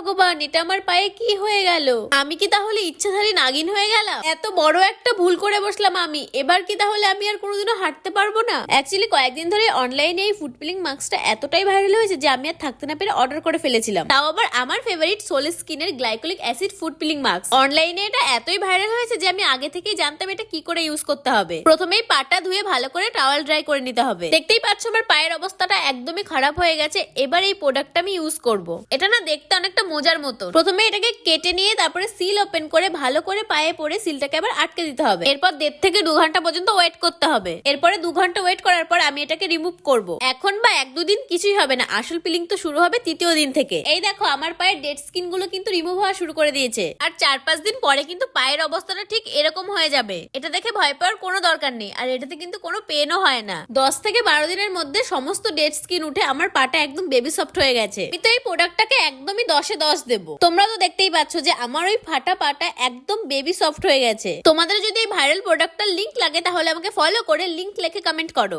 ভগবান, এটা আমার পায়ে কি হয়ে গেল? আমি কি তাহলে ইচ্ছাধারী নাগিন হয়ে গেলাম? এত বড় একটা ভুল করে বসলাম আমি। এবার কি তাহলে আমি আর কোনোদিনও হাঁটতে পারব না? অ্যাকচুয়ালি কয়েকদিন ধরে অনলাইনে এই ফুড পিলিং মাস্কটা এতটাই ভাইরাল হয়েছে যে আমি আর থাকতে না পেরে অর্ডার করে ফেলেছিলাম। তাও আবার আমার ফেভারিট সোলে স্কিনের glycolic acid food peeling mask অনলাইনে এটা এতই ভাইরাল হয়েছে যে আমি আগে থেকেই জানতাম এটা কি করে ইউজ করতে হবে। প্রথমেই পাটা ধুয়ে ভালো করে টাওয়াল ড্রাই করে নিতে হবে। দেখতেই পাচ্ছ আমার পায়ের অবস্থাটা একদমই খারাপ হয়ে গেছে। এবার এই প্রোডাক্টটা আমি ইউজ করব। এটা না দেখতে অনেকটা মজার মতো প্রথমে এটাকে কেটে নিয়ে তারপরে সিল ওপেন করে ভালো করে পায়ে পরে সিলটাকে আবার আটকে দিতে হবে। এরপর দেড় থেকে দু ঘণ্টা পর্যন্ত ওয়েট করতে হবে। এরপরে দু ঘণ্টা ওয়েট করার পর আমি এটাকে রিমুভ করব। এখন বা এক দুদিন কিছুই হবে না। আসল পিলিং তো শুরু হবে তৃতীয় দিন থেকে। এই দেখো, আমার পায়ের ডেড স্কিনগুলো কিন্তু রিমুভ হওয়া শুরু করে দিয়েছে। আর চার পাঁচ দিন পরে কিন্তু পায়ের অবস্থাটা ঠিক এরকম হয়ে যাবে। এটা দেখে ভয় পাওয়ার কোনো দরকার নেই। আর এটাতে কিন্তু কোনো পেনও হয় না। দশ থেকে বারো দিনের মধ্যে সমস্ত ডেড স্কিন উঠে আমার পাটা একদম বেবি সফট হয়ে গেছে। আমি তো এই প্রোডাক্টটাকে একদমই দশে দশ দেব। তোমরা তো দেখতেই পাচ্ছ যে আমার ওই ফাটা পাটা একদম বেবি সফট হয়ে গেছে। তোমাদের যদি এই ভাইরাল প্রোডাক্টটার লিঙ্ক লাগে, তাহলে আমাকে ফলো করে লিঙ্ক লেখে কমেন্ট করো।